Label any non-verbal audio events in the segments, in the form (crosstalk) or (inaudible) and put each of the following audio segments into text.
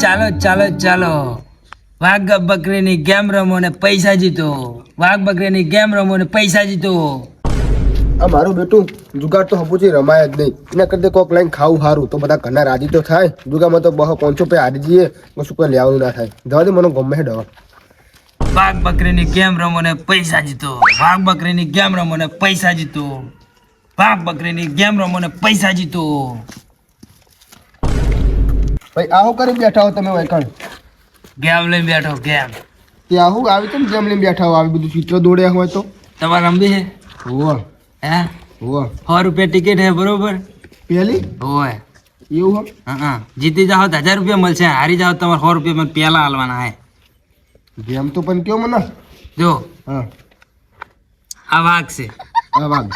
ચાલો ચાલો ચાલો. વાઘ બકરીની ગેમ રમો ને પૈસા જીતો. વાઘ બકરીની ગેમ રમો ને પૈસા જીતો. આ મારું બેટું જુગાડ તો હપુચી રમાય જ નહીં. એના કરતા કોક લઈને ખાવું સારું તો બધા ઘરના રાજી તો થાય. જુગામાં તો બહુ પાંચસો રૂપિયા હારી જઈએ કશું કોઈ લેવાનું ના થાય. જવા દે મને ગમે ડવા વાઘ બકરીની ગેમ રમો ને પૈસા જીતો. વાઘ બકરીની ગેમ રમો ને પૈસા જીતો. વાઘ બકરીની ગેમ રમો ને પૈસા જીતો. ભાઈ આહો કરી બેઠા હો તમે વૈકણ. ગેમ લઈને બેઠો ગેમ. તે આવું આવી કેમ ગેમ લઈને બેઠા હો આવી બધું ચિત્ર દોડ્યા હોય તો. તમારે રમવી છે? હોવ. હે? હોવ. સો રૂપિયા ટિકિટ હે બરોબર? પહેલી હોય એવું હો? હા હા. જીતી જાઓ તો હજાર રૂપિયા મળશે. હારી જાઓ તમારે સો રૂપિયા મને પહેલાં હાલવાના હે. જેમ તો પણ કયો મને? જો. હા. આ વાઘ છે. આ વાઘ.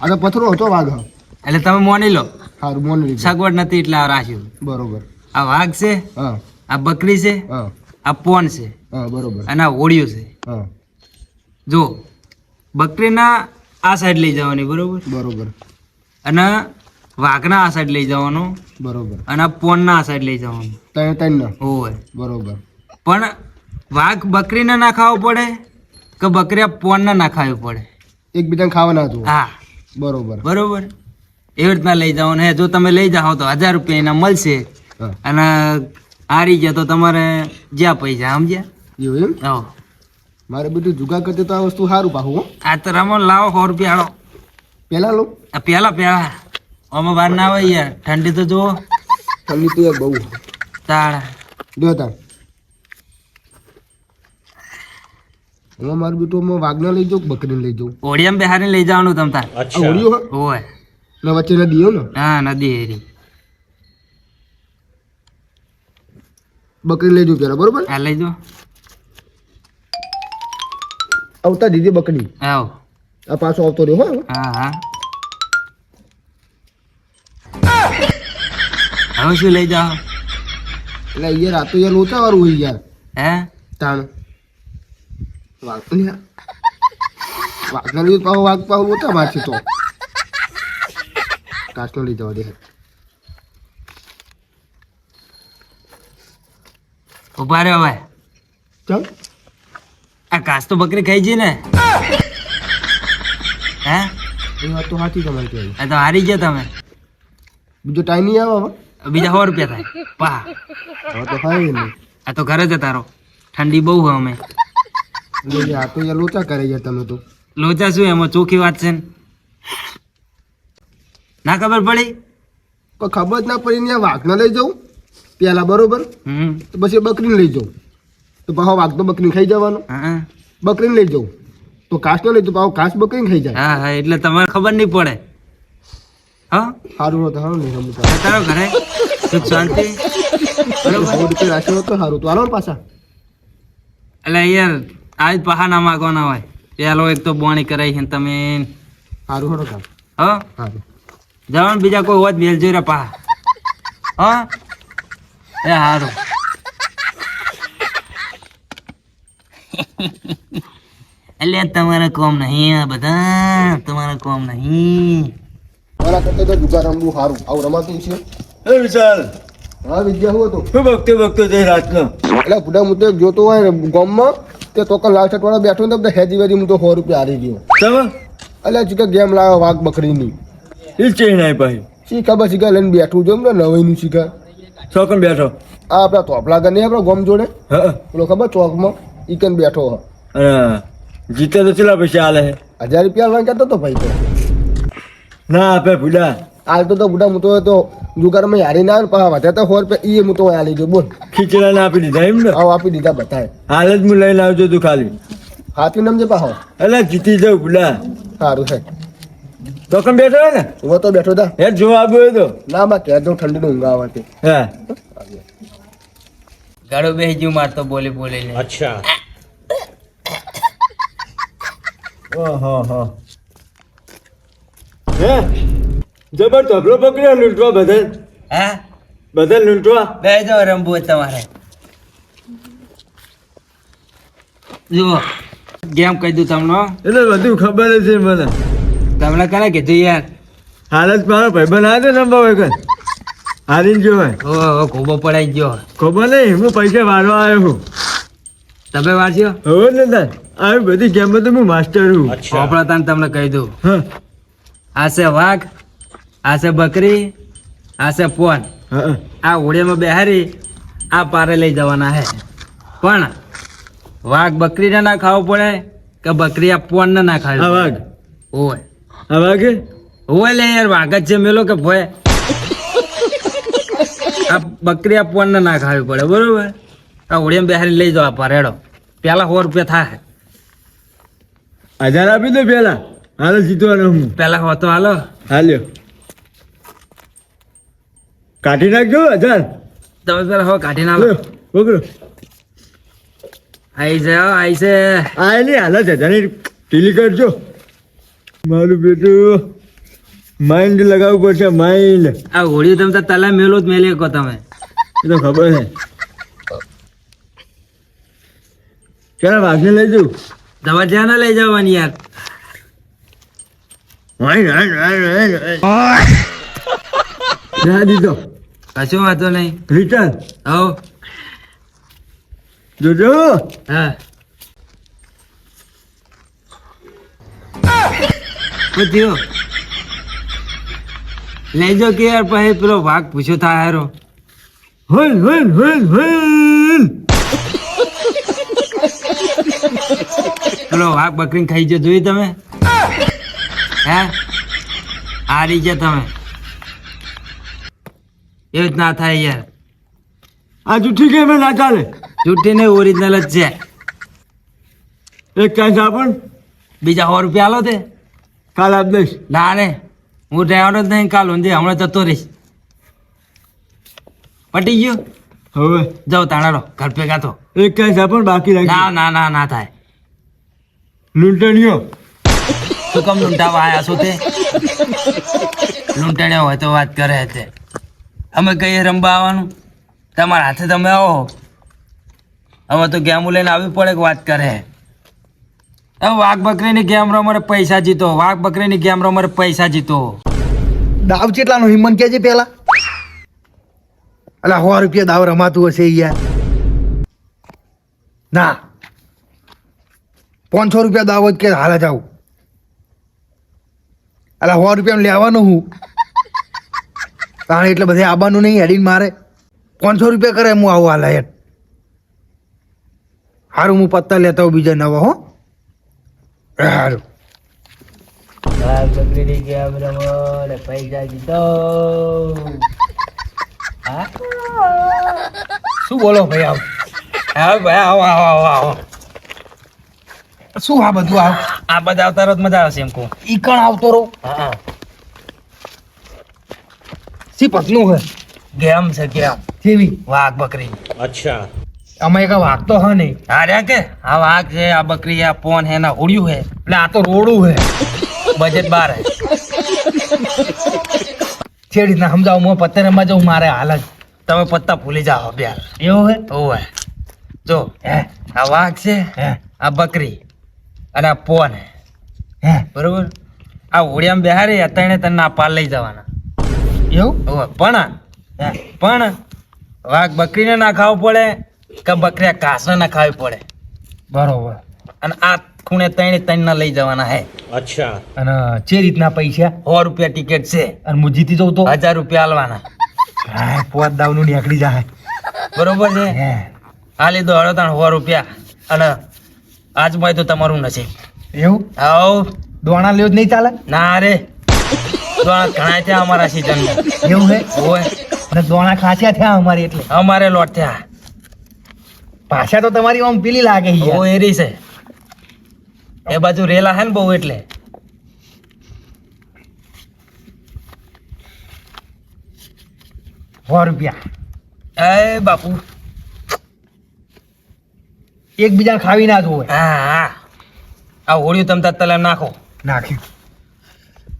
આ તો પથરો હતો વાઘ. એટલે તમે મોની લો. સારું મોની લીધું. સગવડ નથી એટલે આ રાખ્યું. બરોબર. આ વાઘ છે હા. આ બકરી છે હા. આ પોન છે હા બરોબર. અને આ હોળિયું છે. હા. જો બકરીના આ સાઈડ લઈ જવાની બરોબર? બરોબર. અને વાઘના આ સાઈડ લઈ જવાનો બરોબર. અને આ પોનના આ સાઈડ લઈ જવાનું. ત્રણ ત્રણ હોય બરોબર. પણ વાઘ બકરીને ના ખાવો પડે કે બકરી આ પોનને ના ખાવી પડે? એકબીજાને ખાવાના હતું હા. બરોબર. બરોબર? એવી રીતના લઈ જવાનું. હે જો તમે લઈ જાઓ તો હજાર રૂપિયા એના મળશે. અને હારી ગયા તો તમારે જ્યાં પૈસા સમજ્યા? એવું એમ? હો. મારે બધું જુગા કરતે તો આ વસ્તુ સારું પાછું હો. આ તો રમો લાવો સો રૂપિયા હાલો. પેલા લો. આ પહેલા પહેલા આમાં બહાર ના આવે યાર. ઠંડી તો જુઓ. ઠંડી તો યાર બહુ. તાળા. જો તાર હવે મારું બેટું અમે વાઘને લઈ જાઉં કે બકરીને લઈ જાઉં? ઓડિયામાં બેહારીને લઈ જવાનું તમતા ઓડિયો હોય. ને વચ્ચે નદી હો ને? હા નદી હેરી બકરી લઈ જાઉં પેલા બરોબર? આ લઈ જો આવતા દીધી બકરી. આવ. આ પાછો આવતો રહ્યો હો હા હા. હવે શું લઈ જાઓ? એટલે યાર આ તો યાર. લોચા વાળું હોય યાર હે. તાણ વાગતો ને વાગતો લીધું પાછો વાઘ પાછો લોચા મારશે તો. કાચનો લઈ જવા દે. ઊભા રહ્યો હવે. ચાલ. આ ઘાસ તો બકરી ખાઈ જઈ ને. હે? એ વાત તો સાચી તમારી કહેવી આ તો હારી ગયા તમે. બીજો ટાઈમ નહીં આવે હવે બીજા સો રૂપિયા થાય. પા હવે તો ખાઈ નહીં આ તો ઘરે જતા રહો ઠંડી બહુ હોય અમે. આ તો યાર લોચા કરે યાર તમે તો. લોચા શું એમાં ચોખ્ખી વાત છે ને. ના ખબર પડી? કોઈ ખબર જ ના પડી ને વાઘને લઈ જાઉં પેલા બરોબર? તો પછી બકરીને લઈ જાઉં. તો પાછો વાઘ તો બકરીને ખાઈ જવાનો. હા બકરીને લઈ જાઉં. તો ઘાસ ન લઈ જાઉં પાછો ઘાસ બકરીને ખાઈ જાય. હા હા એટલે તમારે ખબર નહીં પડે. હા? સારું સારું નહીં સમજતા તારો ઘરે. સુખ શાંતિ. બરોબર? રાખ્યો તો સારું તો હાલો પાછા. એટલે યાર આજ પહા ના માગવાના હોય. પેલો એક તો બોણી કરાઈ છે તમે. સારું કામ. હો? જવાનું બીજા કોઈ હોત મેલ જોઈ રહ્યા પહા. હા? એ હારું. એટલે તમારા કોમ નહીં આ બધા તમારા કોમ નહીં. મારા કરતા તો જુગાર રમવું સારું આવું રમાતું છે? એ વિશાલ. હા વિદ્યા હું હતું? શું બગતો બગતો જઈ રાતનો? એટલે હું તો એક જોતો હોય ને ગામમાં તે તો લાલ શર્ટ વાળા બેઠો ને તો બધા હેજી વેજી હું તો સો રૂપિયા હારી ગયો. તમે? એટલે ચીકા ગેમ લાવ્યો વાઘ બકરીની. એ ચઈ નાય ભાઈ શી ખબર શીખા લઈને બેઠું જો ને નવાઈનું શીખા. ચોકન બેઠો? આ આપણા તોપલા ગર નહીં આપણા ગોમ જોડે? પેલો ખબર ચોકમાં ઈ કન બેઠો હ. જીતે તો ચેલા પૈસા આલે હજાર રૂપિયા લઈને કહેતો તો ભાઈ ના આપે ભૂડા. હાલ તો તો બુડા હું તો તો જુગારમાં હારી ના આવે વધે તો હોર રૂપિયા ઈ હું તો હાલી ગયો બોલ. ખીચડાને આપી દીધા એમ ને હા આપી દીધા બતાય હાલ જ હું લઈને આવજો તું ખાલી. હાથી નમજે પાહો. એટલે જીતી જાઉં ભૂલા સારું છે. ચોકન બેઠો ને? હું તો બેઠો તા. હે જોવા આવ્યો તો ના બા કહેતો ઠંડીનું ઊંઘ આવે હે. ગાડો બેસી ગયું મારતો બોલી અચ્છા. ઓહો હો. હે જબર તબલો પકડ્યો લૂંટવા બધા? હા? બધા લૂંટવા? બે જો રમવું હોય તમારે. જુઓ. ગેમ કહી દઉં તમને? એટલે બધું ખબર જ છે મને. તમને કને કીધું યાર? હાલત મારો ભાઈબંધ આવ્યો નંબર વગર. હારીને જો હોય ઓ ખોબો પડાઈ ગયો. ખબર નહીં હું પૈસા વાળવા આવ્યો છું. તમે વાંચ્યો હવે ને તાર આવી બધી ગેમ તો હું માસ્ટર છું. આપણા તાન તમને કહી દઉં. હા. આ છે વાઘ આ છે બકરી આ છે પોન. આ હોળીમાં બેહારી આ પારે લઈ જવાના હે. પણ વાઘ બકરીને ના ખાવું પડે કે બકરી આ પોનને ના આ ખાવી વાઘ. ઓય. આ વાઘે ઓય લે યાર વાઘ છે મેલો કે ભોય. આ બકરી આ પોનને ના ખાવી પડે બરોબર? આ હોળીમાં બેહારી લઈ જાઓ પરેડો પારેડો. પેલા સો રૂપિયા થાય હજાર આપી દો પેલા. હાલો જીતવાનો હું. પેલા હો તો હાલો. હાલ્યો. કાઢી નાખજો હજાર? તમે પેલા હો કાઢી નાખો લ્યો, આવી હો, આઈ છે. આ એની હાલત હજારની ઢીલી કરજો. મારું બેટું માઇન્ડ લગાવવું પડશે માઇન્ડ આ હોળી તમે તલા મેલો જ મેલી કહો તમે. એ તો ખબર છે. ચાલો વાઘને લઈ જવું દવા જ્યાં ના લઈ જવાની યાર. ના દીધો. કશું વાંધો નહીં. રિટર્ન હો જોજો. હા. શું લેજો કે યાર પછી પેલો વાઘ પૂછ્યો થાય હારો. હન હન હન હન પેલો વાઘ બકરીને ખાઈ ગયો જોયું તમે? હે? હારી ગયા તમે. એવું જ ના થાય યાર. આ જૂઠી કેમ ના ચાલે? જૂઠી ને ઓરિજિનલ જ છે. એક ચાન્સ આપણ બીજા સો રૂપિયા આલો તે. કાલ આપ દઈશ. ના ને. હું ડ્રાઈવર જ નહીં કાલ ઊંધી. હમણાં જતો રહીશ. પટી ગયો? હવે. જાઓ તાણારો ઘર ભેગા તો એક કેસ પણ બાકી ના રાખી ના ના ના થાય. લૂંટણીઓ. શું કમ લૂંટાવા આયા છો તે? લૂંટણીઓ હોય તો વાત કરે તે. અમે કહીએ રમવા આવવાનું. તમારા હાથે તમે આવો. અમે તો ગેમો લઈને આવવી પડે કે વાત કરે. વાઘ બકરીની ગેમ રમો પૈસા જીતો. વાઘ બકરીની ગેમ રમો પૈસા જીતો. દાવ ચેટલાનો હિંમત કેજે પેલા અલા, સો રૂપિયા દાવ રમાતું હશે યાર. ના. પાંચસો રૂપિયા દાવ જ કે હાલ જાવ અલા, સો રૂપિયા લેવાનું હું. કારણ એટલે બધે આવવાનું નહીં, હેડીને મારે. પાંચસો રૂપિયા કરે, હું આવું હાલ હેડ. સારું હું પત્તા લેતા હોઉં બીજા નવા, હો. સારું વાઘ બકરીની ગેમ રમો પૈસા જીતો હા? શું બોલો ભાઈ આવ? હા ભાઈ આવો આવો આવો આવો. શું આ બધું આવ? આ બધા આવતા રોજ મજા આવશે એમ કહું. ઈ કણ આવતો રહો. હા સી પતનું હે? ગેમ છે ગેમ. કેવી? વાઘ બકરી. અમે એક વાગતો હ નહીં. હા રે કે? આ વાઘ છે આ બકરી આ પોન હે ના ઉડ્યું હે એટલે આ તો રોડું હે બજેટ બાર હે છેડી ના સમજાવું હું પત્તે રમવા જાઉં મારે હાલ જ. તમે પત્તા ભૂલી જાઓ બ્યાર એવું હે? ઓવે જો હે? આ વાઘ છે હે? આ બકરી અને આ પોન હે. હે? બરોબર? આ હોડિયામાં બેહારી અત્યારે તને ના પાલ લઈ જવાના. એવું? ઓવે પણ હે? પણ વાઘ બકરીને ના ખાવું પડે. કે બકરી આ ઘાસને ના ખાવી પડે? બરોબર. અને આ ખૂણે ત્રણે ત્રણ ના લઈ જવાના હે. અને જે રીતના પૈસા? સો રૂપિયા ટિકિટ છે. અને હું જીતી જઉં તો? હજાર રૂપિયા આલવાના પોત દાવનું નીકળી જાય બરોબર છે? આ લીધો હળો ત્રણ સો રૂપિયા. અને આજ ભાઈ તો તમારું નસીબ. એવું? આવ. દોણા લેવું જ નહીં ચાલે? ના રે. દોણા ઘણા થયા અમારા સિઝનમાં એવું હે? ઓય અને દોણા ખાસ્યા થયા અમારે એટલે. અમારે લોટ થયા. પાછા તો તમારી આમ પીલી લાગે છે ઓ એરી છે. એ બાજુ રેલા હે ને બહુ એટલે. સો રૂપિયા. એ બાપુ. એકબીજા ખાવી ના જોવે. હા હા. આ હોળિયું તમ તાર તલે નાખો. નાખ્યું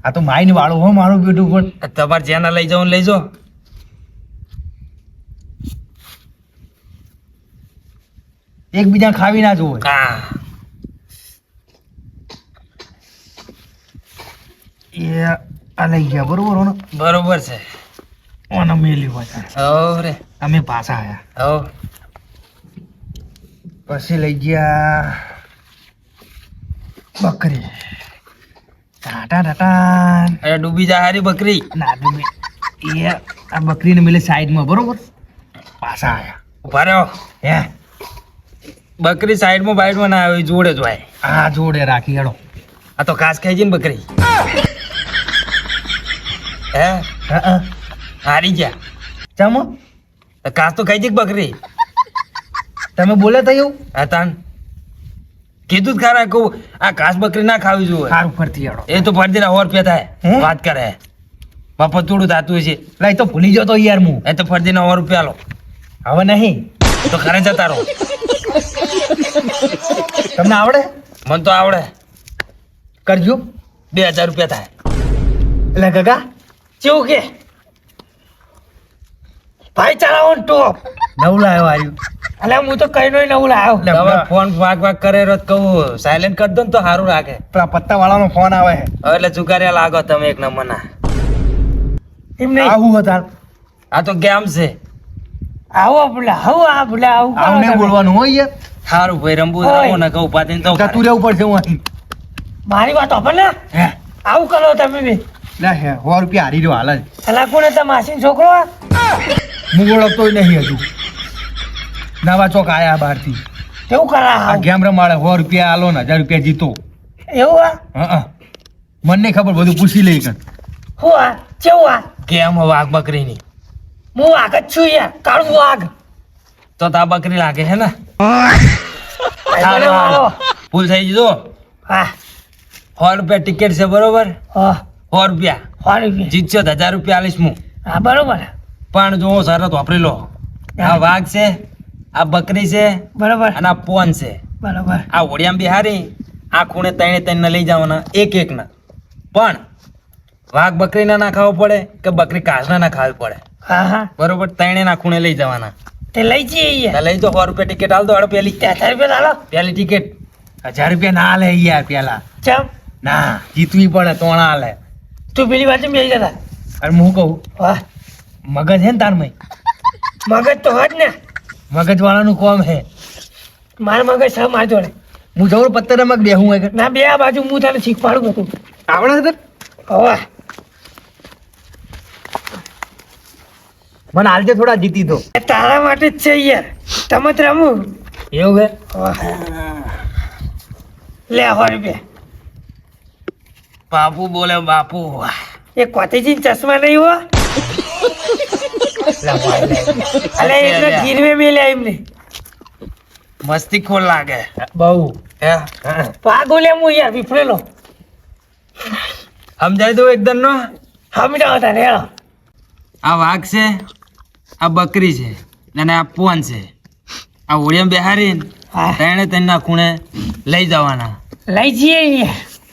આ તો માઈન વાળું હો મારું બેટું પણ. તમારે જેના લઈ જાવ ને લઈ જાઓ. એકબીજા ખાવી ના જોવે. એ આ લઈ ગયા બરોબર બરોબર છે. ઓને રે. અમે પાછા આયા. પછી લઈ ગયા બકરી. ટાટા ટાટા અરે ડૂબી જા હારી બકરી. ના ડૂબી. એ આ બકરીને મેલે સાઈડમાં બરોબર? પાછા આયા. ઊભા રહ્યો હે? બકરી સાઈડમાં બાઈડમાં ના આવી જોડે જ હોય. હા જોડે રાખી હેડો. આ તો ઘાસ ખાઈ જઈને બકરી. હે? હારી ગયા. ચમો? ઘાસ તો ખાઈ જઈ બકરી. તમે બોલ્યા તા એવું? હા તાન. કીધું જ ખરા કહું આ ઘાસ બકરી ના ખાવી જોઈએ. સારું ફરતી હેડો. એ તો ફરતી ના ઓર પે થાય વાત કરે બાપા થોડું થતું છે લાઈ તો ભૂલી જતો યાર હું. એ તો ફરતી સો રૂપિયા લો હવે નહીં. તો ઘરે જતા રહો. તમને આવડે? મને તો આવડે. કરજો. બે હજાર રૂપિયા થાય. એટલે ગગા કેવું કે. ભાઈ ચલાવો ટોપ. નવું લાવ્યો આવ્યું અલે હું તો કઈ નોય નવું લાવ્યો. હવે ફોન વાગ વાગ કરે રોજ કહું સાયલેન્ટ કરી દો ને તો સારું લાગે. પેલા પત્તા વાળાનો ફોન આવે એટલે ચુકાર્યા લાગો તમે એક નંબરના. એમ નહીં. આવું હતા આ તો ગેમ છે. આવો પેલા હવ આ પેલા આવું તમે. બોલવાનું હોય યાર. સારું ભાઈ રમવું ઓય. રમો ને કહું પાતે તો તું રહેવું પડશે હું અહીં મારી વાત હોભળ ને? હે. આવું કરો તમે બી. ના હે સો રૂપિયા હારી રહ્યો હાલ જ. અલા કોને તમે માસીન છોકરો? હું ઓળખતો નહીં હજુ. નવા ચોક આયા બહારથી. કેવું કરા આ? ગેમ રમાડે સો રૂપિયા આલો ને હજાર રૂપિયા જીતો. એવું આ? હા હા. મને ખબર બધું પૂછી લઈ કર હું આ? કેવું આ? ગેમ વાઘ બકરીની. હું વાઘ જ છું યાર. કાળું વાઘ તો તા બકરી લાગે છે ને? (laughs) ભૂલ થઈ જજો હા. સો રૂપિયા ટિકિટ છે બરોબર? હા. સો રૂપિયા. સો રૂપિયા. જીતશો હજાર રૂપિયા આલીશ હું હા બરોબર. પણ જો સરત વાપરી લો. આ વાઘ છે આ બકરી છે બરોબર. અને આ પોન છે. બરોબર. આ ઓડિયામ બિહારી આ ખૂણે ત્રણે ત્રણ લઈ જવાના એક એક ના પણ વાઘ બકરીના ના ખાવો પડે કે બકરી કાચના ના ખાવી પડે? હા હા બરોબર ત્રણે ના ખૂણે લઈ જવાના. તે લઈ જઈએ લઈ જો સો રૂપિયા ટિકિટ હાલ દો હાડો પેલી. ત્યાં હજાર રૂપિયા લાલો પેલી ટિકિટ હજાર રૂપિયા ના લે યાર પેલા. ચમ. ના જીતવી પડે તો ના લે. તું પેલી વાત બેસી જતા. અને હું કહું? વાહ. મગજ હે ને તાર મય? મગજ તો હોત ને. મગજ વાળાનું કોમ હે. મારા મગજ છે મારા જોડે. હું જવું પત્તર રમક બેહું ના બે આ બાજુ હું તને શીખવાડું બધું. આવડે છે હવે મને હાલજે થોડા જીતી દો તારા માટે જ છે યાર. તમે જ રમો. એવું હે? લે સો રૂપિયા. બાપુ બોલે બાપુ. એ કોતીજી ચશ્મા નહીં હો. અલે એટલે ગીરવે મેલ્યા એમને. મસ્તી ખોલ લાગે. બહુ. હે? પાગો લે હું યાર વિફરેલો સમજાય દો એકદમ નો હમણાં હતા આ વાઘ છે? આ બકરી છે અને આ પોન છે. આ ઓળિયમ બેહારીને ત્રણે ત્રણના ખૂણે લઈ જવાના. લઈ જઈએ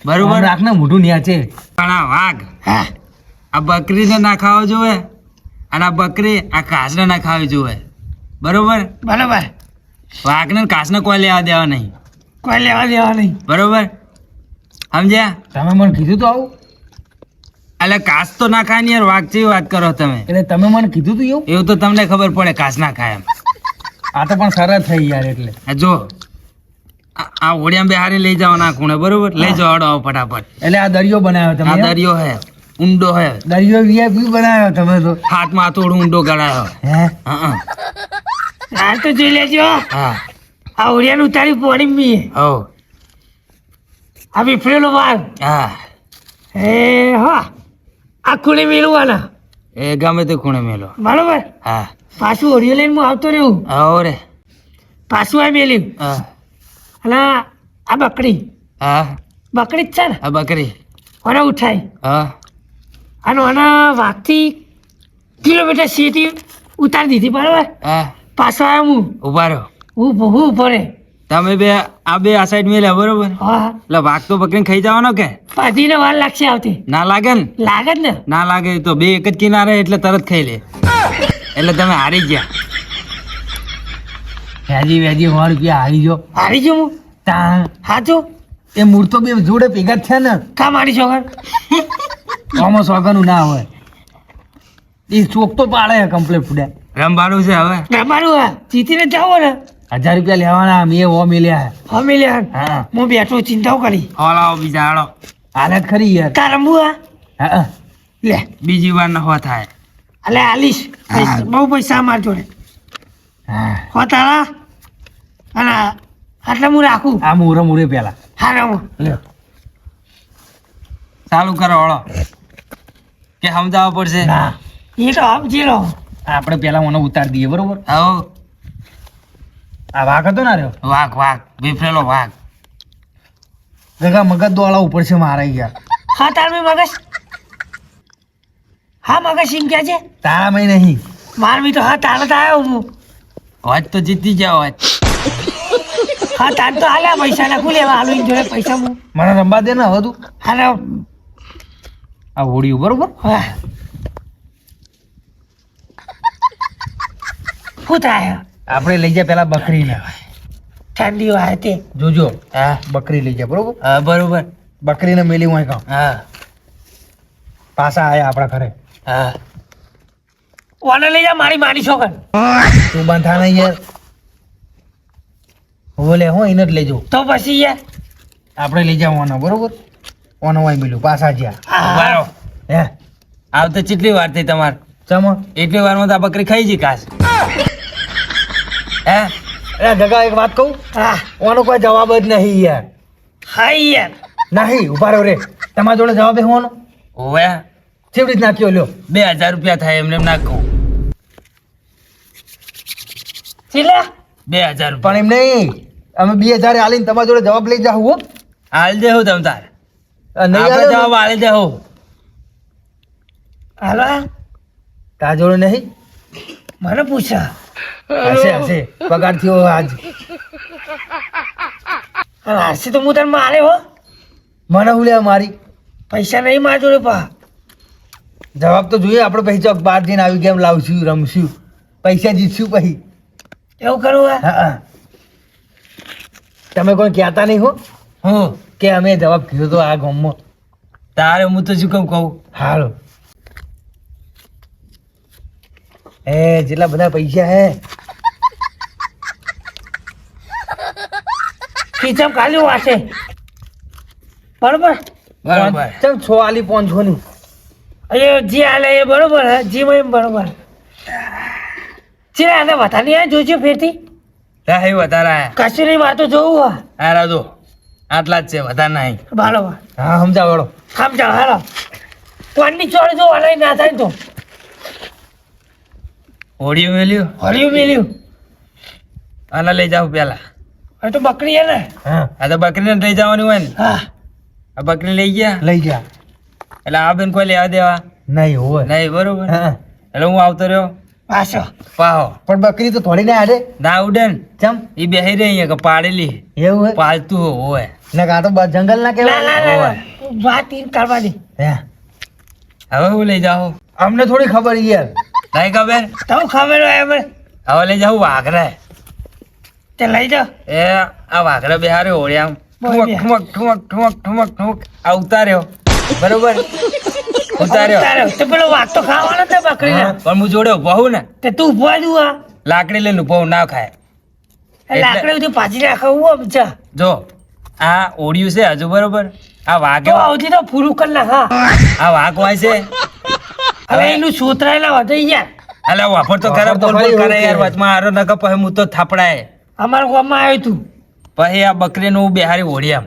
બરોબર? બરોબર રાખને મોઢું ન્યા છે. પણ આ વાઘ આ આ બકરીને ના ખાવા જોવે અને આ બકરી આ કાસને ના ખાવી જોવે. બરોબર? બરોબર. વાઘને ને કાચને કોઈ લેવા દેવા નહીં. કોઈ લેવા દેવા નહીં. બરોબર? સમજ્યા? તમે મને કીધું તો આવું. એટલે કાસ તો ના ખાય ને યાર વાઘ જેવી વાત કરો તમે. એટલે તમે મને કીધું તું એવું? એવું તો તમને ખબર પડે કાસ ના ખાય એમ. આ તો પણ સરસ થઈ યાર એટલે. જો આ ઓડિયા બે હારે લઈ ના ખૂણે બરોબર? લઈ જાઓ આડો આવો ફટાફટ. એટલે આ દરિયો બનાવ્યો આ તમે આ દરિયો હે ઊંડો હે. દરિયો વીઆઈપી બનાવ્યો તમે તો. હાથમાં થોડું ઊંડો ગળાયો. હે? હા હા. તો જોઈ લેજો. હા. આ ઓડિયાનું ઉતારી પોણી મી હો આ વિફરેલો વાર હા. એ હા. આ ખૂણે મેળવાના. એ ગમે તે ખૂણે મેલો બરોબર? હા. પાછું ઓડિયો લઈને હું આવતો રહ્યું. હા રે પાછું આ મેલ્યું. હા. અને આ બકરી. હા. બકરી જ છે ને? આ બકરી. ઓને ઉઠાઈ હા. અને આના વાઘથી કિલોમીટર સીટી ઉતારી દીધી બરાબર? હા. પાછો આવ્યો હું ઊભા રહ્યો હું હું પડે તમે બે આ બે આ સાઈડ મેલ્યા બરોબર? એટલે વાઘ તો પકડીને ખાઈ જવાનો કે? પાધીને વાર લાગશે આવતી. ના લાગે ને? લાગે ને? ના લાગે તો બે એક જ કિનારે એટલે તરત ખાઈ લે. એટલે તમે હારી ગયા. વેજી વેજી સો રૂપિયા હારી ગયો. હારી ગયું હું? તા હાચું? એ મૂર્તો બે જોડે ભેગા જ છે ને. કા મારી છોકર કોમો સોગાનું ના હોય. એ ચોક તો પાડે કમ્પ્લેટ ફૂડે. રમવાનું છે હવે? રમવાનું જીતીને જાઓ ને. હજાર રૂપિયા લેવાના મેં ઓ મેલ્યા અમે લે હા? હું. બેઠો ચિંતાઓ કરી? હલાવો બીજા હાલો. હાલત ખરી યાર. તાર રમવું હા? હા લે. બીજી વાર ન હો થાય. અલે આલીશ બહુ પૈસા માર જોડે. હા. હો તારા? અને આટલે હું રાખું? આ મોરે મોરે પેલા. હા રામ. લે. ચાલુ કરો હળો કે સમજાવવા પડશે? ના. એ તો સમજી લો. આપણે પેલા મને ઉતાર દઈએ બરોબર? હો આ વાઘ હતો ને રહ્યો વાઘ વાઘ વિફરેલો વાઘ. ગગા મગજ દોડા ઉપર છે મારા યાર હા તાર મેં મગજ. હા મગજ સિંહ ક્યાં છે? તારા મેં નહીં. માર તો હા તારા તો આવ્યો હું. વાત તો જીતી જાવ વાત હા તાર તો હાલ્યા પૈસા ના કુલે હાલું ઇન જોડે પૈસા હું. મને રમવા દે ને હવે તું. હાલો. આ હોડી બરોબર હા. શું થાય આપણે લઈ જાય પેલા બકરીને. ઠંડી વાય તે. જોજો. હા. બકરી લઈ જાય બરોબર? હા બરોબર. બકરીને મેલી હું કહું હા. પાછા આયા આપણા ઘરે. હા. ઓને લઈ જા મારી મારી છોકર. તું બંધા નહીં યાર. બોલે હું એને જ લેજો. તો પછી યાર. આપણે લઈ જાવ ઓનો બરોબર? ઓનો વાય મિલ્યું પાછા જ્યાં. બારો હે? આવતે કેટલી વાર થઈ તમારે. ચમો? એટલી વારમાં તો આ બકરી ખાઈ જી કાશ. હે? એ ગગા એક વાત કહું? હા. ઓનો કોઈ જવાબ જ નહીં યાર. હા યાર. નહીં ઊભા રહ્યો રે. તમારા જોડે જવાબ એ હોવાનો ઓવે કેવી જ નાખ્યો લ્યો? બે હજાર રૂપિયા થાય એમને એમ નાખું ચીલા? બે હજાર પણ એમ નહીં. અમે બે હજાર આલીને તમારા જોડે જવાબ લઈ જાઉં હો. હાલ દેવું તમ તાર. નહીં જવાબ ને? દે હું હાલા તારા જોડે નહીં? મને પૂછા. હશે હશે પગાર થયો આજ. હશે તો હું તને મારે હો. મને હું મારી? પૈસા નહીં માર જોડે પા. જવાબ તો જોઈએ આપણે પછી ચોક બહાર જઈને આવી ગેમ લાવશું રમશું. પૈસા જીતશું પછી. એવું કરવું હા? હા તમે કોઈ કહેતા નહીં હો હું? કે અમે જવાબ કીધો તો આ ગામમાં. તારે હું તો શું કેમ કહું. હાલો. એ જેટલા બધા પૈસા હે ખીચમ કાલ્યું વાસે બરોબર? બરોબર. ચમ છો આલી પાંચસો ની અરે જે આલે એ બરોબર હે જી એમ બરોબર. ચીલા આને વધારે આ જોજો ફેરથી. રાહી વધારે આયા. કશું નહીં મારે તો જોવું હા. હા રાજો આટલા જ છે વધારે નહીં. બરોબર. હા સમજાવડો સમજાવ હાલો. કોણની ચોળ જો હલાઈ ના થાય તો. હોળી મેલ્યું? હળ્યું મેલ્યું. આના લઈ જાવ પેલા હવે તો બકરી હે ને? હા. આ તો બકરીને લઈ જવાની હોય ને. હા. આ બકરી લઈ ગયા? લઈ ગયા. એટલે આ બેન કોઈ લેવા દેવા? નહીં હોય. નહીં બરોબર. હા. એટલે હું આવતો રહ્યો? પાછો. પાહો. પણ બકરી તો થોડી ના આડે ના ઉડે ને? ચમ? એ બેહી રહી અહીંયા કે પાડેલી. એવું પાલતું હોય. ને કાં તો બ- જંગલ ના ના. વાત ઈ કરવા હે. હવે હું લઈ જાઉં? અમને થોડી ખબર યાર. નહીં ખબર? તો ખબર હોય હવે લઈ જાઉં વાઘરે. તે લઈ જા. એ આ વાઘરા બેહારે હોળી આમ બોલ ઠુમક ઠુમક ઠુમક ઠુમક ઠુમક આ ઉતાર્યો. બરોબર? (laughs) ઉતાર્યો. તારે તો પેલો વાત તો ખાવાનો તે બકરીને. પણ હું જોડે ઊભો ને તે તું ઊભો દઉં આ લાકડી લઈને ઊભો ના ખાય. લાકડી બધી પાછી રાખવું આમ છે જો. આ ઓળિયું છે હજુ બરોબર? આ વાઘ તો આવતી તો પૂરું કર નાખ હા. આ વાઘ હોય છે. હવે એનું સોતરાયેલા વધે યાર. અલ્યા વાપર તો ખરાબ બોલ બોલ કરે યાર વચમાં આરો નકા પછી હું તો થાપડાય. અમારા ગામમાં આવ્યું તું. પછી આ બકરીનું હું બિહારી ઓળી આમ.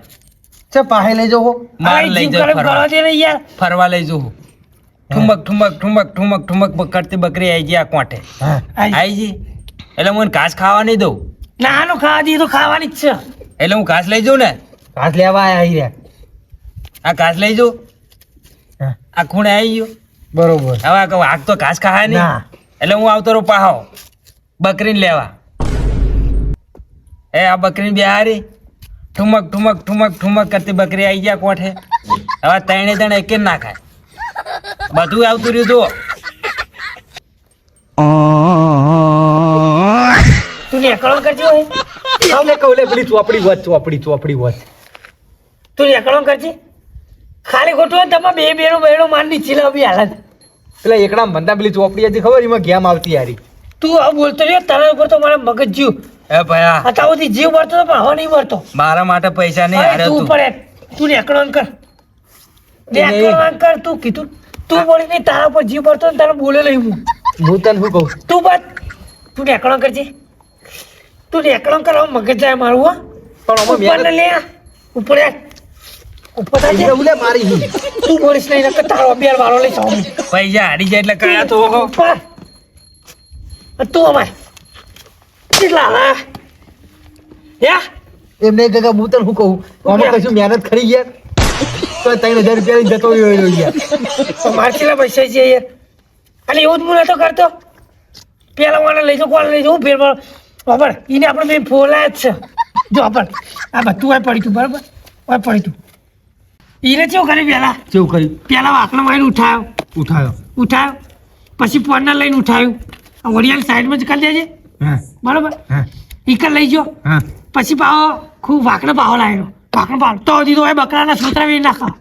છે પાહે લઈ જાઓ માર લઈ જીવ ફરવા. દે ને યાર. ફરવા લઈ જવું ઠુમક ઠુમક ઠુમક ઠુમક ઠુમક કરતી બકરી આવી ગઈ આ કોઠે. આવી ગઈ? એટલે હું ઘાસ ખાવા નહીં દઉં. ના આનું ખાવા તો ખાવાની જ છે. એટલે હું ઘાસ લઈ જાઉં ને? ઘાસ લેવા આયા અહીં રહ્યા. આ ઘાસ લઈ જાઉં? આ ખૂણે આવી ગયો. બરોબર. હવે આ વાઘ તો ઘાસ ખાય નહીં? એટલે હું આવતો રહું પાહો બકરીને લેવા. એ આ બકરીને બિહારી ઠુમક ઠુમક ઠુમક ઠુમક કરતી બકરી આવી ગયા કોઠે. હવે ત્રણે ત્રણ એક ના ખાય. બધું આવતું રહ્યું જુઓ. તું નેકળો કરજો તમને કહું લે પેલી ચોપડી વચ ચોપડી ચોપડી વચ તું નેકળો કરજે. ખાલી ખોટું તમે બે બેનો બેનો મારની ચીલા બી હાલત પેલા એકડા મંદા પેલી ચોપડી હતી ખબર એમાં ગેમ આવતી યારી તું આ બોલતો રહ્યો તારા ઉપર તો મારા મગજ જીવ એ ભયા. અત્યાર સુધી જીવ મરતો પણ હવે નહીં મરતો મારા માટે પૈસા નહીં હારે તું પડે તું નેકળવાન કર. નેકળવાન કર તું કીધું. તું બોલી નહીં તારા પર જીવ મરતો ને તારે બોલે લઈ હું. હું તને શું કહું? તું બાદ તું નેકળવાન કરજે. તું નેકળવાન કર હવે મગજ જાય મારું હો. પણ ઉપર લે. ઉપર ઉપર ઉલે મારી. તું બોલીશ નહીં નકર તારો અભિયાર વાળો લઈ જાઉં પૈસા હારી જાય એટલે કયા તો તું અમાય કેટલા હાલા યા? એમ નહીં કાકા હું તને શું કહું? આમાં કશું મહેનત ખરી યાર તો ત્રણ હજાર રૂપિયા જતો રહ્યો યાર મારે કેટલા પૈસા છે યાર અને એવું જ હું નતો કરતો. પેલા મને લઈ જાઓ કોણ લઈ જાઉં ફેર ખબર એને આપણે મેં ફોલાય જ છે. જો આપણ આ બધું આ પડી તું બરાબર? આ પડી તું. એને કેવું કર્યું પેલા? કેવું કર્યું? પેલા વાકણા મારીને ઉઠાયો. ઉઠાયો. ઉઠાયો. પછી ફોનના લઈને ઉઠાયું. વડિયાળ સાઈડમાં જ કરી દેજે. હા બરાબર? ઈકલ લઈ ગયો. પછી પાવો ખૂબ વાકણા પાવો લાવ્યો. વાકણા પાવો તો દીધો હોય બકરાના સૂત્રા વેરી નાખા.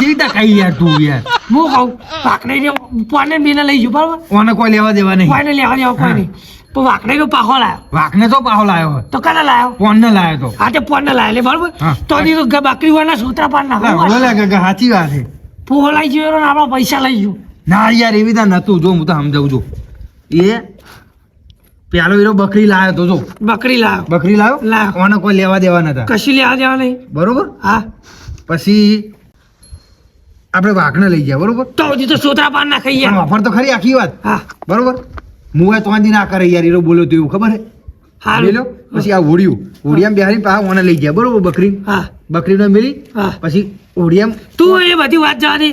રીતે કઈ યાર તું યાર. હું કહું વાકડીને પોને બીને લઈ ગયો બરાબર? ઓને કોઈ લેવા દેવા નહીં. કોઈને લેવા દેવા કોઈ નહીં. પણ વાકડીનો પાહો લાવ્યો. વાઘને તો પાહો લાયો તો કને લાયો પોન ને લાયો તો. હા તે પોને લે બરોબર? તો દીધો બકરી વાળા છોતરા પાડ નાખો. સાચી વાત છે. ફોહો લઈ ગયો આપણા પૈસા લઈ ગયો. ના યાર એવી રીતે નતું. જો હું તો સમજાવું છું. એ પેલો હીરો બકરી લાયો તો જો. બકરી લાવ્યો બકરી લાયો? લાયો. ઓને કોઈ લેવા દેવા નતા કશી લેવા દેવા નહીં. બરોબર? હા. પછી આપણે વાઘને લઈ ગયા બરોબર? તો હજી તો સોતરા પાન ના પણ ગયા. ઓફર તો ખરી આખી વાત. હા. બરોબર? હું તો આંધી ના કરે યાર હીરો બોલ્યો તો એવું ખબર હે? હા લેલો પછી આ હોડિયું હોડિયામાં બિહારી પા ઓને લઈ ગયા બરોબર બકરી? હા. બકરીને મેલી હા. પછી ઓડિયામ તું એ બધી વાત જવા દે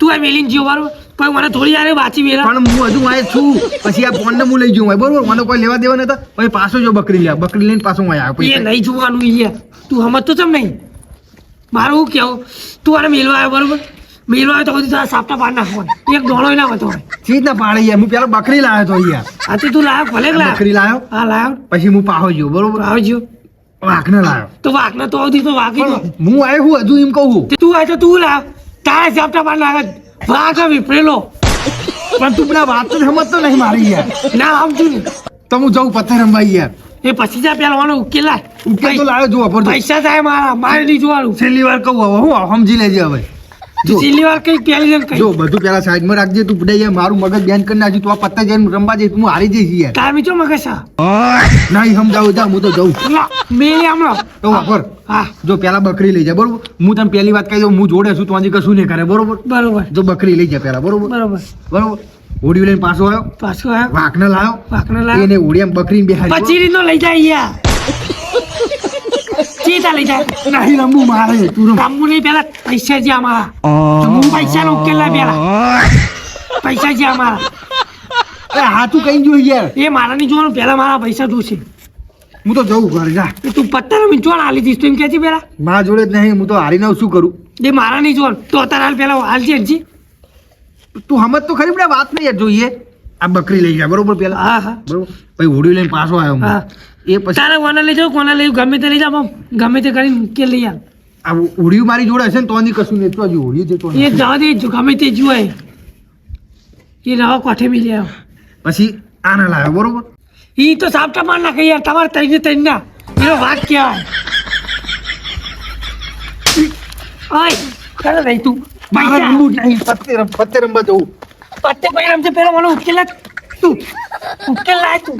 તું આ મેલીન જીવ બરોબર પણ મને થોડી યાર વાંચી વેલા. પણ હું હજુ વાય છું. પછી આ ફોનને હું લઈ જઉં બરોબર? મને કોઈ લેવા દેવા નતા. પછી પાછો જો બકરી લે. બકરી લઈને પાછો વાય આવ એ નહીં જોવાનું યાર તું સમજતો ચમ નહીં? મારું હું કેવું તું આને મેલવા આવ્યો બરોબર? મેલવા આવ્યો તો બધી તારા સાપટા પાડ નાખવાના એક દોણો ના હતો ચીજ ના પાડે યાર? હું પેલા બકરી લાવ્યો તો યાર આથી તું લાવ્યો ભલે લાવ્યો બકરી લાવ્યો હા લાવ્યો પછી હું પાહો ગયો બરોબર? આવજો વાઘને લાવ્યો તો વાઘને તો આવતી તો વાગી હું આવ્યો હું હજુ એમ કહું તું આવ્યો તું લાવ. તારા સાપટા પાડ નાખે વાઘ વિપરેલો પણ તું પેલા વાત તો સમજતો નહીં મારી યાર. ના આવજો ને તો હું જઉં પથ્થર રમવાઈ યાર. એ પછી જા પેલા મને ઉકેલ ઉકેલ તો લાવ્યો જો પૈસા થાય મારા મારે નહીં જોવાનું. છેલ્લી વાર કહું હવે હું સમજી લેજે હવે. છેલ્લી વાર કઈ પહેલી વાર જો બધું પેલા સાઈડમાં રાખજે તું પડે મારું મગજ બેન કરી નાખ્યું તું આ પત્તા જઈને રમવા જઈશ હું હારી જઈશ યાર. તાર મીચો મગજ નહીં સમજાવું જા હું તો જઉં. મેલી હમણાં. તો વાપર. હા જો પેલા બકરી લઈ જાય બરોબર? હું તને પહેલી વાત કહી દઉં હું જોડે છું તું કશું નહીં કરે બરોબર? બરોબર. જો બકરી લઈ જાય પેલા બરોબર? બરોબર. બરોબર? હોડી લઈને પાછો આવ્યો? પાછો આવ્યો? વાઘને લાવ્યો? વાકને લાવ્યો? એને હોડીયામાં બકરી બેહાડી પછી રીતનો લઈ જાય યાર. ચીતા લઈ જાય નહીં રમવું મારે તું રમ કામું નહીં પેલા પૈસા છે અમારા તો હું પૈસા નો ઉકેલ પેલા પૈસા છે અમારા અરે હા તું કઈ જોઈ યાર એ મારા નહીં જોવાનું પેલા મારા પૈસા જોશે હું તો જઉં ઘરે જા તું પત્તા રમી જોણ હાલી દઈશ તો એમ કે છે પેલા મારા જોડે જ નહીં હું તો હારીને આવું શું કરું એ મારા નહીં જોવાનું તો અત્યારે હાલ પેલા હાલ છે હજી તું હમત તો ખરી પડે વાત નહીં યાર જોઈએ આ બકરી લઈ ગયા બરોબર પેલા હા હા બરોબર પછી હોડી લઈને પાછો આવ્યો હું. એ પછી તારે કોને લઈ જાવ કોને લઈ ગમે તે લઈ જાવ ગમે તે કરીને ઉકેલ લઈ આવ. આ ઉડિયું મારી જોડે હશે ને તો ની કશું નહીં તો હજી હોડીયું છે તો એ જવા દે જો ગમે તે જુએ એ. નવા કોઠે મિલી આવ્યો પછી આને લાવ્યો બરોબર? ઈ તો સાપટા માર નાખે યાર તમારે તઈને તઈને ના. એનો વાત કહેવાય. આય ચાલો રહી તું. મારા રમવું નહીં પત્તે રમ પત્તે રમવા જવું. પત્તે પૈસા છે પેલા મને ઉકેલ તું. ઉકેલ તું.